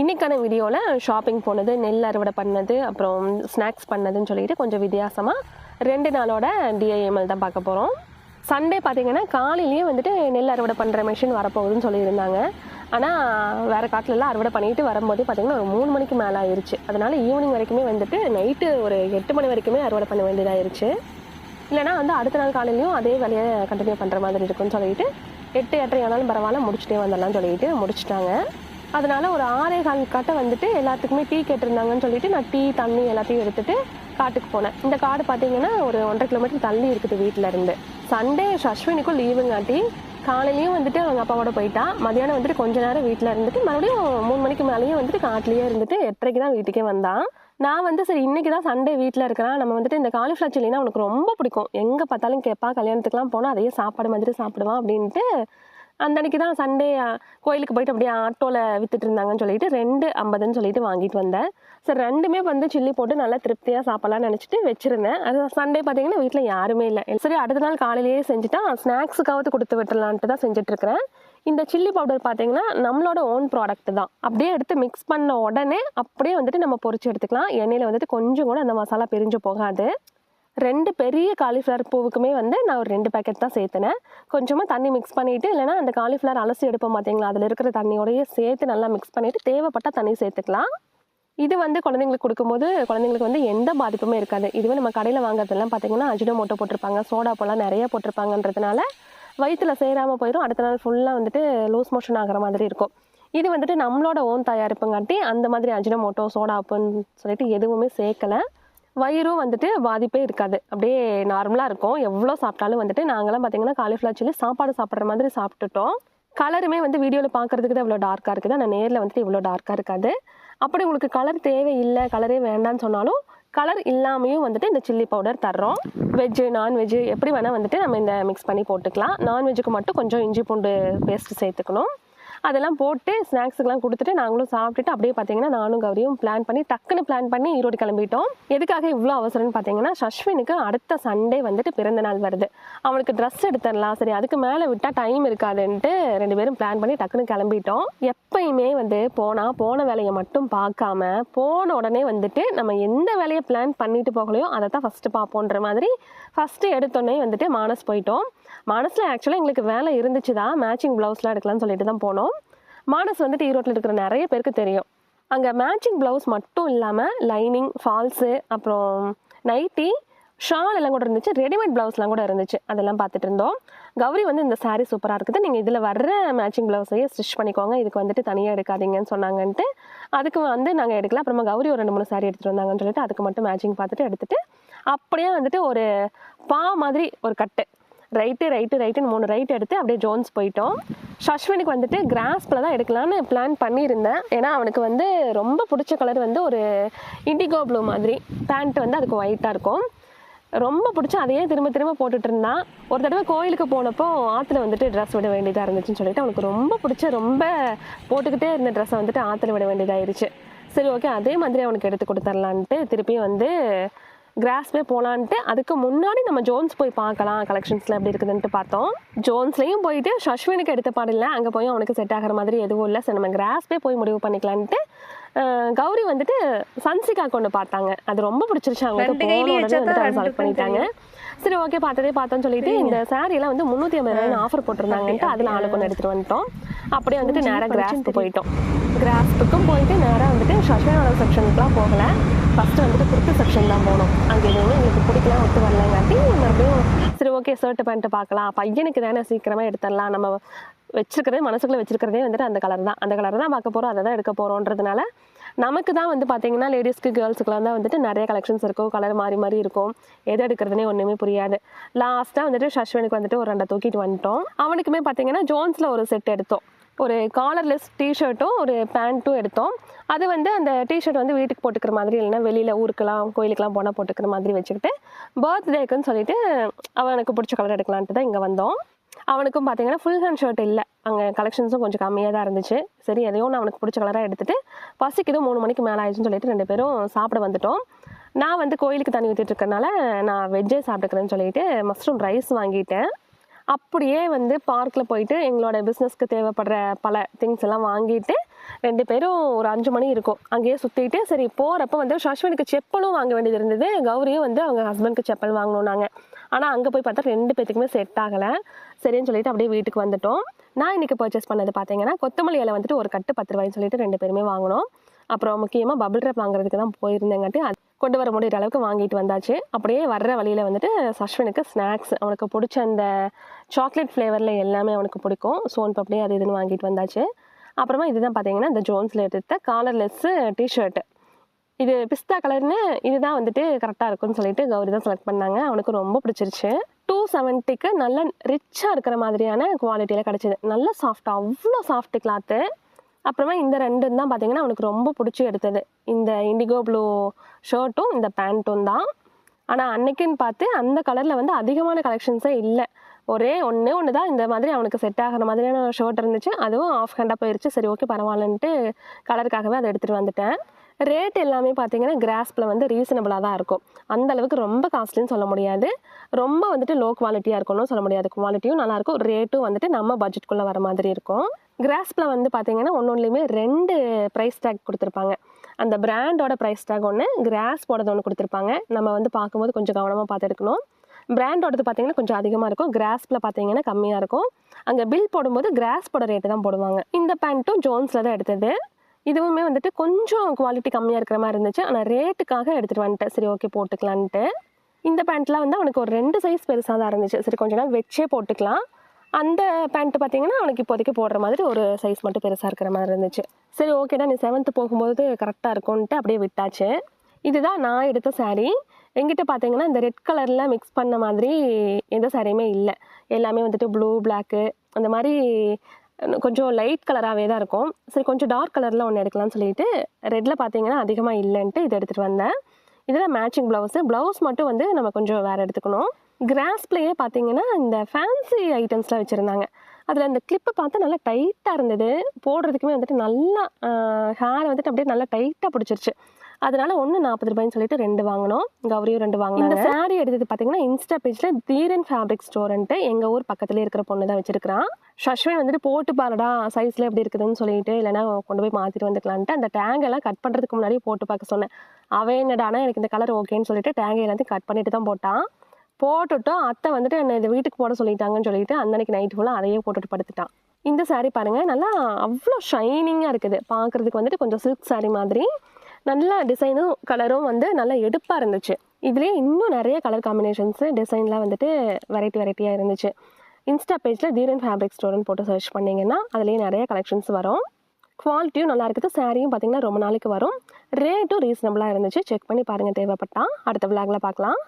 இன்றைக்கான வீடியோவில் ஷாப்பிங் போனது நெல் அறுவடை பண்ணது அப்புறம் ஸ்நாக்ஸ் பண்ணதுன்னு சொல்லிட்டு கொஞ்சம் வித்தியாசமாக ரெண்டு நாளோட டிஐஎம்எல் தான் பார்க்க போகிறோம் சண்டே பார்த்தீங்கன்னா காலையிலேயே வந்துட்டு நெல் அறுவடை பண்ணுற மிஷின் வரப்போகுதுன்னு சொல்லியிருந்தாங்க. ஆனால் வேறு காட்டிலலாம் அறுவடை பண்ணிட்டு வரும்போது பார்த்தீங்கன்னா ஒரு மூணு மணிக்கு மேலே ஆயிடுச்சு அதனால் ஈவினிங் வரைக்குமே வந்துட்டு நைட்டு ஒரு எட்டு மணி வரைக்குமே அறுவடை பண்ண வேண்டியதாயிருச்சு. இல்லைனா வந்து அடுத்த நாள் காலையிலையும் அதே வேலையை கண்டினியூ பண்ணுற மாதிரி இருக்குன்னு சொல்லிட்டு எட்டு எட்டரை ஆனாலும் பரவாயில்ல முடிச்சுட்டே வந்துடலாம்னு சொல்லிட்டு முடிச்சிட்டாங்க. அதனால ஒரு ஆறே கால் வந்துட்டு எல்லாத்துக்குமே டீ கேட்டிருந்தாங்கன்னு சொல்லிட்டு நான் டீ தண்ணி எல்லாத்தையும் எடுத்துட்டு காட்டுக்கு போனேன். இந்த காடு பார்த்தீங்கன்னா ஒரு ஒன்றரை கிலோமீட்டர் தள்ளி இருக்குது வீட்டில் இருந்து. சண்டே அஸ்வினிக்கும் லீவுங்காட்டி காலையிலயும் வந்துட்டு அவங்க அப்பாவோட போயிட்டா மதியானம் வந்துட்டு கொஞ்ச நேரம் வீட்டில் இருந்துட்டு மறுபடியும் மூணு மணிக்கு மேலேயும் வந்துட்டு காட்டிலேயே இருந்துட்டு எட்டரைக்கு தான் வீட்டுக்கே வந்தான். நான் வந்து சரி இன்னைக்கு தான் சண்டே வீட்டில் இருக்கிறேன் நம்ம வந்துட்டு இந்த காலிஃப்ளவர் சில்லினா அவனுக்கு ரொம்ப பிடிக்கும். எங்கே பார்த்தாலும் கேட்பா கல்யாணத்துக்குலாம் போனால் அதையே சாப்பாடு மாதிரி சாப்பிடுவான் அப்படின்ட்டு அந்த அன்னைக்கு தான் சண்டே கோயிலுக்கு போயிட்டு அப்படியே ஆட்டோவில் விற்றுட்டு இருந்தாங்கன்னு சொல்லிட்டு ரெண்டு ஐம்பதுன்னு சொல்லிட்டு வாங்கிட்டு வந்தேன். சரி ரெண்டுமே வந்து சில்லி போட்டு நல்லா திருப்தியாக சாப்பிட்லான்னு நினச்சிட்டு வச்சிருந்தேன். அது சண்டே பார்த்தீங்கன்னா வீட்டில் யாருமே இல்லை. சரி அடுத்த நாள் காலையிலேயே செஞ்சுட்டா ஸ்நாக்ஸுக்காவது கொடுத்து விட்டுலான்ட்டு தான் செஞ்சிட்ருக்கிறேன். இந்த சில்லி பவுடர் பார்த்தீங்கன்னா நம்மளோட ஓன் ப்ராடக்ட் தான். அப்படியே எடுத்து மிக்ஸ் பண்ண உடனே அப்படியே வந்துட்டு நம்ம பொறிச்சு எடுத்துக்கலாம். எண்ணெயில் வந்துட்டு கொஞ்சம் கூட அந்த மசாலா பிரிஞ்சு போகாது. ரெண்டு பெரிய காலிஃப்ளவர் பூவுக்குமே வந்து நான் ஒரு ரெண்டு பேக்கெட் தான் சேர்த்துனேன். கொஞ்சமாக தண்ணி மிக்ஸ் பண்ணிவிட்டு இல்லைனா அந்த காலிஃப்ளவர் அலசி எடுப்போம் பார்த்தீங்களா அதில் இருக்கிற தண்ணியோடையே சேர்த்து நல்லா மிக்ஸ் பண்ணிவிட்டு தேவைப்பட்டால் தண்ணி சேர்த்துக்கலாம். இது வந்து குழந்தைங்களுக்கு கொடுக்கும்போது குழந்தைங்களுக்கு வந்து எந்த பாதிப்புமே இருக்காது. இதுவே நம்ம கடையில் வாங்குறதெல்லாம் பார்த்தீங்கன்னா அஜினோமோட்டோ போட்டிருப்பாங்க சோடா போலாம் நிறைய போட்டிருப்பாங்கன்றதுனால வயிற்றுல சேராமல் போயிடும் அடுத்த நாள் ஃபுல்லாக வந்துட்டு லூஸ் மோஷன் ஆகிற மாதிரி இருக்கும். இது வந்துட்டு நம்மளோட ஓன் தயாரிப்புங்காட்டி அந்த மாதிரி அஜினோமோட்டோ சோடா உப்புன்னு சொல்லிட்டு எதுவுமே சேர்க்கலை. வயிறும் வந்துட்டு பாதிப்பே இருக்காது. அப்படியே நார்மலாக இருக்கும். எவ்வளோ சாப்பிட்டாலும் வந்துட்டு நாங்களாம் பார்த்தீங்கன்னா காலிஃப்ளவர் சில்லி சாப்பாடு சாப்பிட்ற மாதிரி சாப்பிட்டுட்டோம். கலருமே வந்து வீடியோவில் பார்க்குறதுக்கு தான் இவ்வளோ டார்க்காக இருக்குது. ஆனால் நேரில் வந்துட்டு இவ்வளோ டார்க்காக இருக்காது. அப்படி உங்களுக்கு கலர் தேவையில்லை கலரே வேண்டாம்னு சொன்னாலும் கலர் இல்லாமையும் வந்துட்டு இந்த சில்லி பவுடர் தர்றோம். வெஜ்ஜு நான்வெஜ்ஜு எப்படி வேணால் வந்துட்டு நம்ம இந்த மிக்ஸ் பண்ணி போட்டுக்கலாம். நான்வெஜ்ஜுக்கு மட்டும் கொஞ்சம் இஞ்சி பூண்டு பேஸ்ட் சேர்த்துக்கணும். அதெல்லாம் போட்டு ஸ்நாக்ஸுக்கெல்லாம் கொடுத்துட்டு நாங்களும் சாப்பிட்டுட்டு அப்படியே பார்த்தீங்கன்னா நானும் கௌரியும் பிளான் பண்ணி டக்குன்னு பிளான் பண்ணி ஈரோடு கிளம்பிட்டோம். எதுக்காக இவ்வளோ அவசரம்னு பார்த்தீங்கன்னா சஷ்வினுக்கு அடுத்த சண்டே வந்துட்டு பிறந்த நாள் வருது. அவனுக்கு ட்ரெஸ் எடுத்துடலாம். சரி அதுக்கு மேலே விட்டால் டைம் இருக்காதுன்ட்டு ரெண்டு பேரும் பிளான் பண்ணி டக்குன்னு கிளம்பிட்டோம். எப்பயுமே வந்து போனால் போன வேலையை மட்டும் பார்க்காம போன உடனே வந்துட்டு நம்ம எந்த வேலையை பிளான் பண்ணிட்டு போகலையோ அதை தான் ஃபஸ்ட்டு பார்ப்போன்ற மாதிரி ஃபஸ்ட்டு எடுத்தோடனே வந்துட்டு மானஸ் போயிட்டோம். மானஸில் ஆக்சுவலாக எங்களுக்கு வேலை இருந்துச்சு தான் மேட்சிங் ப்ளவுஸ்லாம் எடுக்கலாம்னு சொல்லிட்டு தான் போனோம். மானஸ் வந்துட்டு ஈரோட்டில் இருக்கிற நிறைய பேருக்கு தெரியும். அங்கே மேட்சிங் ப்ளவுஸ் மட்டும் இல்லாமல் லைனிங் ஃபால்ஸு அப்புறம் நைட்டி ஷால் எல்லாம் கூட இருந்துச்சு ரெடிமேட் ப்ளவுஸ்லாம் கூட இருந்துச்சு. அதெல்லாம் பார்த்துட்டு இருந்தோம். கௌரி வந்து இந்த சாரீ சூப்பராக இருக்குது நீங்கள் இதில் வர்ற மேட்சிங் ப்ளவுஸையே ஸ்டிச் பண்ணிக்கோங்க இதுக்கு வந்துட்டு தனியாக எடுக்காதீங்கன்னு சொன்னாங்கன்ட்டு. அதுக்கு வந்து நாங்கள் எடுக்கல அப்புறமா கௌரி ஒரு ரெண்டு மூணு சாரீ எடுத்துகிட்டு வந்தாங்கன்னு சொல்லிட்டு அதுக்கு மட்டும் மேட்சிங் பார்த்துட்டு எடுத்துகிட்டு அப்படியே வந்துட்டு ஒரு பா மாதிரி ஒரு கட்டு. ரைட்டு ரைட்டு ரைட்டுன்னு மூணு ரைட் எடுத்து அப்படியே ஜோன்ஸ் போயிட்டோம். ஷஷ்வினுக்கு வந்துட்டு கிராஸ்பில் தான் எடுக்கலான்னு பிளான் பண்ணியிருந்தேன். ஏன்னா அவனுக்கு வந்து ரொம்ப பிடிச்ச கலர் வந்து ஒரு இண்டிகோ ப்ளூ மாதிரி. பேண்ட் வந்து அதுக்கு ஒயிட்டாக இருக்கும். ரொம்ப பிடிச்சி அதையே திரும்ப திரும்ப போட்டுட்டு இருந்தான். ஒரு தடவை கோயிலுக்கு போனப்போ ஆற்றுல வந்துட்டு ட்ரெஸ் விட வேண்டியதாக இருந்துச்சுன்னு சொல்லிட்டு அவனுக்கு ரொம்ப பிடிச்ச ரொம்ப போட்டுக்கிட்டே இருந்த ட்ரெஸ்ஸை வந்துட்டு ஆற்றுல விட வேண்டியதாயிருச்சு. சரி ஓகே அதே மாதிரி அவனுக்கு எடுத்து கொடுத்துர்லான்ட்டு திருப்பியும் வந்து கிராஸ்பே போகலான்ட்டு அதுக்கு முன்னாடி நம்ம ஜோன்ஸ் போய் பார்க்கலாம் கலெக்ஷன்ஸில் எப்படி இருக்குதுன்ட்டு பார்த்தோம். ஜோன்ஸ்லேயும் போயிட்டு ஷஷ்வினுக்கு எடுத்த பாடில்ல அங்கே போய் அவனுக்கு செட் ஆகிற மாதிரி எதுவும் இல்லை. சரி நம்ம கிராஸ்பே போய் முடிவு பண்ணிக்கலான்ட்டு கௌரி வந்துட்டு சன்சிகா கொண்டு பார்த்தாங்க. அது ரொம்ப பிடிச்சிருச்சு அவங்களுக்கு. செலக்ட் பண்ணிட்டாங்க. சரி ஓகே பார்த்ததே பார்த்தோம்னு சொல்லிட்டு இந்த எல்லாம் வந்து முந்நூற்றி ஐம்பது ரூபாய் ஆஃபர் போட்டிருந்தாங்கன்ட்டு அதில் ஆளுக்கு ஒன்று எடுத்துகிட்டு வந்துட்டோம். அப்படியே வந்துட்டு நேராக கிராஸ்க்கு போயிட்டோம். கிராஸ்ப்புக்கும் போயிட்டு நேராக வந்துட்டு சஷ்மினோட செக்ஷனுக்குலாம் போகலை. ஃபஸ்ட்டு வந்துட்டு குர்த்து செக்ஷன் தான் போனோம் அங்கே எதுவுமே எங்களுக்கு பிடிக்கலாம் ஒத்து வரலங்காட்டி மறுபடியும் சரி ஓகே ஷர்ட்டு பேண்ட்டு பார்க்கலாம். பையனுக்கு தானே சீக்கிரமாக எடுத்துடலாம். நம்ம வச்சிருக்கிறதே மனசுக்குள்ளே வச்சிருக்கிறதே வந்துட்டு அந்த கலர் தான். அந்த கலர் தான் பார்க்க போகிறோம் அதை தான் எடுக்க போகிறோன்றதுனால நமக்கு தான் வந்து பார்த்தீங்கன்னா லேடிஸ்க்கு கேர்ள்ஸுக்குலாம் தான் வந்துட்டு நிறைய கலெக்ஷன்ஸ் இருக்கும். கலர் மாறி மாறி இருக்கும். எது எடுக்கிறதுனே ஒன்றுமே புரியாது. லாஸ்ட்டாக வந்துட்டு ஷஷ்வனுக்கு வந்துட்டு ஒரு ரெண்டை தூக்கிட்டு வந்துட்டோம். அவனுக்குமே பார்த்தீங்கன்னா ஜோன்ஸில் ஒரு செட் எடுத்தோம். ஒரு காலர்லெஸ் டிஷர்ட்டும் ஒரு பேண்ட்டும் எடுத்தோம். அது வந்து அந்த டிஷர்ட் வந்து வீட்டுக்கு போட்டுக்கிற மாதிரி இல்லைன்னா வெளியில் ஊருக்கெலாம் கோயிலுக்கெல்லாம் போனால் போட்டுக்கிற மாதிரி வச்சுக்கிட்டு பர்த்டேக்குன்னு சொல்லிட்டு அவனுக்கு பிடிச்ச கலர் எடுக்கலான்ட்டு தான் இங்கே வந்தோம். அவனுக்கும் பார்த்தீங்கன்னா ஃபுல் ஹேண்ட் ஷர்ட் இல்லை. அங்கே கலெக்ஷன்ஸும் கொஞ்சம் கம்மியாக தான் இருந்துச்சு. சரி எதையும் நான் அவனுக்கு பிடிச்ச கலராக எடுத்துகிட்டு பசிக்குது மூணு மணிக்கு மேலே ஆயிடுச்சுன்னு சொல்லிட்டு ரெண்டு பேரும் சாப்பிட வந்துட்டோம். நான் வந்து கோயிலுக்கு தண்ணி ஊற்றிட்டு இருக்கனால நான் வெஜ்ஜே சாப்பிட்டுக்கிறேன்னு சொல்லிட்டு மஷ்ரூம் ரைஸ் வாங்கிட்டேன். அப்படியே வந்து பார்க்கில் போயிட்டு எங்களோட பிஸ்னஸ்க்கு தேவைப்படுற பல திங்ஸ் எல்லாம் வாங்கிட்டு ரெண்டு பேரும் ஒரு அஞ்சு மணி இருக்கும். அங்கேயே சுற்றிட்டு சரி போகிறப்ப வந்து சஷ்வனுக்கு செப்பலும் வாங்க வேண்டியது இருந்தது. கௌரியும் வந்து அவங்க ஹஸ்பண்ட்க்கு செப்பல் வாங்கணுன்னாங்க ஆனால் அங்கே போய் பார்த்தா ரெண்டு பேத்துக்குமே செட் ஆகலை. சரின்னு சொல்லிட்டு அப்படியே வீட்டுக்கு வந்துட்டோம். நான் இன்றைக்கி பர்ச்சேஸ் பண்ணது பார்த்தீங்கன்னா கொத்தமல்லி இலை வந்துட்டு ஒரு கட்டு பத்து ரூபாய்ன்னு சொல்லிட்டு ரெண்டு பேருமே வாங்கினோம். அப்புறம் முக்கியமாக பபிள் ட்ரப் வாங்குறதுக்கு தான் போயிருந்தேங்காட்டி அது கொண்டு வர முடியிற அளவுக்கு வாங்கிட்டு வந்தாச்சு. அப்படியே வர்ற வழியில் வந்துட்டு சஷ்வினுக்கு ஸ்நாக்ஸ் அவனுக்கு பிடிச்ச அந்த சாக்லேட் ஃப்ளேவரில் எல்லாமே அவனுக்கு பிடிக்கும். சோன் பப்படி அது இதுன்னு வாங்கிட்டு வந்தாச்சு. அப்புறமா இதுதான் பார்த்தீங்கன்னா இந்த ஜோன்ஸில் எடுத்த காலர்லெஸ்ஸு டிஷர்ட் இது பிஸ்தா கலர்னு இதுதான் வந்துட்டு கரெக்டாக இருக்கும்னு சொல்லிட்டு கௌரி தான் செலக்ட் பண்ணாங்க. அவனுக்கு ரொம்ப பிடிச்சிருச்சு. டூ செவன்ட்டிக்கு நல்ல ரிச்சாக இருக்கிற மாதிரியான குவாலிட்டியில் கிடச்சிது. நல்ல சாஃப்டாக அவ்வளோ சாஃப்ட் கிளாத்து அப்புறமா இந்த ரெண்டும் தான் பார்த்தீங்கன்னா அவனுக்கு ரொம்ப பிடிச்சி எடுத்தது. இந்த இண்டிகோ ப்ளூ ஷர்ட்டும் இந்த பேண்ட்டும் தான். ஆனால் அன்னைக்குன்னு பார்த்து அந்த கலரில் வந்து அதிகமான கலெக்ஷன்ஸே இல்லை. ஒரே ஒன்று ஒன்று தான் இந்த மாதிரி அவனுக்கு செட் ஆகிற மாதிரியான ஷர்ட் இருந்துச்சு. அதுவும் ஆஃப் ஹேண்டாக போயிருச்சு. சரி ஓகே பரவாயில்லன்ட்டு கலருக்காகவே அதை எடுத்துகிட்டு வந்துட்டேன். ரேட் எல்லாமே பார்த்தீங்கன்னா கிராஸ்பில் வந்து ரீசனபிளாக தான் இருக்கும். அந்த அளவுக்கு ரொம்ப காஸ்ட்லின்னு சொல்ல முடியாது. ரொம்ப வந்துட்டு லோ குவாலிட்டியாக இருக்கும்னு சொல்ல முடியாது. குவாலிட்டியும் நல்லாயிருக்கும் ரேட்டும் வந்துட்டு நம்ம பட்ஜெட்குள்ளே வர மாதிரி இருக்கும். கிராஸ்பில் வந்து பார்த்தீங்கன்னா ஒன்னொன்றுலையுமே ரெண்டு ப்ரைஸ் டேக் கொடுத்துருப்பாங்க. அந்த பிராண்டோட ப்ரைஸ் டேக் ஒன்று கிராஸ் போடுறது ஒன்று கொடுத்துருப்பாங்க. நம்ம வந்து பார்க்கும்போது கொஞ்சம் கவனமாக பார்த்து எடுக்கணும் பிராண்டோடது பார்த்தீங்கன்னா கொஞ்சம் அதிகமாக இருக்கும். கிராஸ்பில் பார்த்தீங்கன்னா கம்மியாக இருக்கும். அங்கே பில் போடும்போது கிராஸ்போட ரேட்டு தான் போடுவாங்க. இந்த பேண்ட்டும் ஜோன்ஸில் தான் எடுத்தது. இதுவுமே வந்துட்டு கொஞ்சம் குவாலிட்டி கம்மியாக இருக்கிற மாதிரி இருந்துச்சு. ஆனால் ரேட்டுக்காக எடுத்துகிட்டு வந்துட்டேன். சரி ஓகே போட்டுக்கலான்ட்டு. இந்த பேண்ட்லாம் வந்து அவனுக்கு ஒரு ரெண்டு சைஸ் பெருசாக தான் இருந்துச்சு. சரி கொஞ்ச நாள் வச்சே போட்டுக்கலாம். அந்த பேண்ட்டு பார்த்தீங்கன்னா அவனுக்கு இப்போதைக்கு போடுற மாதிரி ஒரு சைஸ் மட்டும் பெருசாக இருக்கிற மாதிரி இருந்துச்சு. சரி ஓகேடா நீ செவன்த்து போகும்போது கரெக்டாக இருக்கும்ன்ட்டு அப்படியே விட்டாச்சு. இதுதான் நான் எடுத்த சாரீ எங்கிட்ட பார்த்தீங்கன்னா இந்த ரெட் கலரில் மிக்ஸ் பண்ண மாதிரி எந்த சாரியுமே இல்லை. எல்லாமே வந்துட்டு ப்ளூ பிளாக்கு அந்த மாதிரி கொஞ்சம் லைட் கலராகவே தான் இருக்கும். சரி கொஞ்சம் டார்க் கலரில் ஒன்று எடுக்கலாம்னு சொல்லிட்டு ரெட்டில் பார்த்தீங்கன்னா அதிகமாக இல்லைன்ட்டு இதை எடுத்துகிட்டு வந்தேன். இதில் மேட்சிங் ப்ளவுஸு ப்ளவுஸ் மட்டும் வந்து நம்ம கொஞ்சம் வேறு எடுத்துக்கணும். கிராஸ்ப்லேயே பார்த்தீங்கன்னா இந்த ஃபேன்சி ஐட்டம்ஸ்லாம் வச்சுருந்தாங்க. அதில் அந்த கிளிப்பை பார்த்தா நல்லா டைட்டாக இருந்தது. போடுறதுக்குமே வந்துட்டு நல்லா ஹேர் வந்துட்டு அப்படியே நல்லா டைட்டாக பிடிச்சிருச்சு. அதனால ஒன்று நாற்பது ரூபாய்ன்னு சொல்லிட்டு ரெண்டு வாங்கினோம். கௌரியும் ரெண்டு வாங்கினோம் இந்த சாரீ எடுத்தது பார்த்தீங்கன்னா இன்ஸ்டா பேஜில் தீரன் ஃபேப்ரிக் ஸ்டோர்ன்ட்டு எங்கள் ஊர் பக்கத்துலேயே இருக்கிற பொண்ணு தான் வச்சிருக்கிறான். ஷஷ்வன் வந்துட்டு போட்டு பாருடா சைஸில் எப்படி இருக்குதுன்னு சொல்லிட்டு இல்லைனா கொண்டு போய் மாற்றிட்டு வந்துக்கலான்ட்டு அந்த டேங்கெல்லாம் கட் பண்ணுறதுக்கு முன்னாடியே போட்டு பார்க்க சொன்னேன். அவன் என்னடானா எனக்கு இந்த கலர் ஓகேன்னு சொல்லிட்டு டேங்கை எல்லாத்தையும் கட் பண்ணிட்டு தான் போட்டான். போட்டுட்டோம். அத்தை வந்துட்டு என்னை இந்த வீட்டுக்கு போட சொல்லிட்டாங்கன்னு சொல்லிட்டு அந்த அன்னைக்கு நைட் ஃபுல்லாக அதையே போட்டுட்டு படுத்துட்டான் இந்த saree பாருங்க நல்லா அவ்வளோ ஷைனிங்காக இருக்குது. பார்க்குறதுக்கு வந்துட்டு கொஞ்சம் சில்க் saree மாதிரி. நல்லா டிசைனும் கலரும் வந்து நல்லா எடுப்பாக இருந்துச்சு. இதுலேயே இன்னும் நிறைய கலர் காம்பினேஷன்ஸு டிசைன்லாம் வந்துட்டு வெரைட்டி வெரைட்டியாக இருந்துச்சு. இன்ஸ்டா பேஜில் தீரன் ஃபேப்ரிக் ஸ்டோர்னு போட்டு சர்ச் பண்ணிங்கன்னா அதுலேயே நிறைய கலெக்ஷன்ஸ் வரும். குவாலிட்டியும் நல்லா இருக்குது. சாரியும் பார்த்திங்கன்னா ரொம்ப நாளைக்கு வரும். ரேட்டும் ரீசனபிளாக இருந்துச்சு. செக் பண்ணி பாருங்கள் தேவைப்பட்டால் அடுத்த விளாகில் பார்க்கலாம்